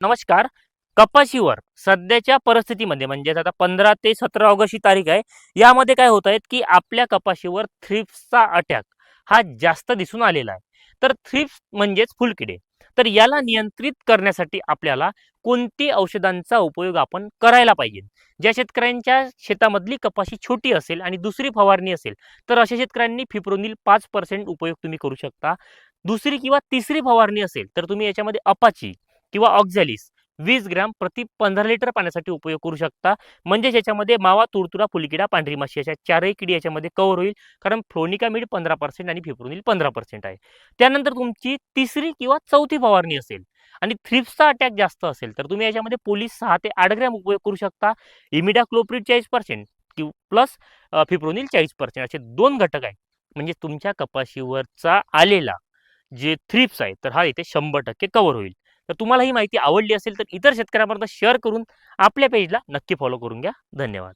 नमस्कार. कपाशीवर सध्याच्या परिस्थितीमध्ये म्हणजे आता पंधरा ते सतरा ऑगस्ट ही तारीख आहे यामध्ये काय होत आहेत की आपल्या कपाशीवर थ्रिप्सचा अटॅक हा जास्त दिसून आलेला आहे. तर थ्रिप्स म्हणजेच फुलकिडे. तर याला नियंत्रित करण्यासाठी आपल्याला कोणती औषधांचा उपयोग आपण करायला पाहिजे? ज्या शेतकऱ्यांच्या शेतामधली कपाशी छोटी असेल आणि दुसरी फवारणी असेल तर अशा शेतकऱ्यांनी फिप्रोनिल पाच पर्सेंट उपयोग तुम्ही करू शकता. दुसरी किंवा तिसरी फवारणी असेल तर तुम्ही याच्यामध्ये अपाची किंवा ऑक्झॅलिस. वीस ग्रॅम प्रति पंधरा लिटर पाण्यासाठी उपयोग करू शकता. म्हणजे याच्यामध्ये मावा तुरतुरा फुलकिडा पांढरी माशी अशा चारही किडी याच्यामध्ये कव्हर होईल. कारण फ्लोनिका मीड पंधरा पर्सेंट आणि फिप्रोनिल पंधरा पर्सेंट आहे. त्यानंतर तुमची तिसरी किंवा चौथी फवारणी असेल आणि थ्रिप्सचा अटॅक जास्त असेल तर तुम्ही याच्यामध्ये पोलीस सहा ते आठ ग्रॅम उपयोग करू शकता. इमिडा क्लोप्रिड चाळीस पर्सेंट किंवा प्लस फिप्रोनिल चाळीस पर्सेंट असे दोन घटक आहेत. म्हणजे तुमच्या कपाशीवरचा आलेला जे थ्रिप्स आहे तर हा इथे शंभर टक्के कव्हर होईल. तर तुम्हाला ही माहिती आवडली असेल तर इतर शेतकऱ्यांपर्यंत शेअर करून आपल्या पेजला नक्की फॉलो करून घ्या. धन्यवाद.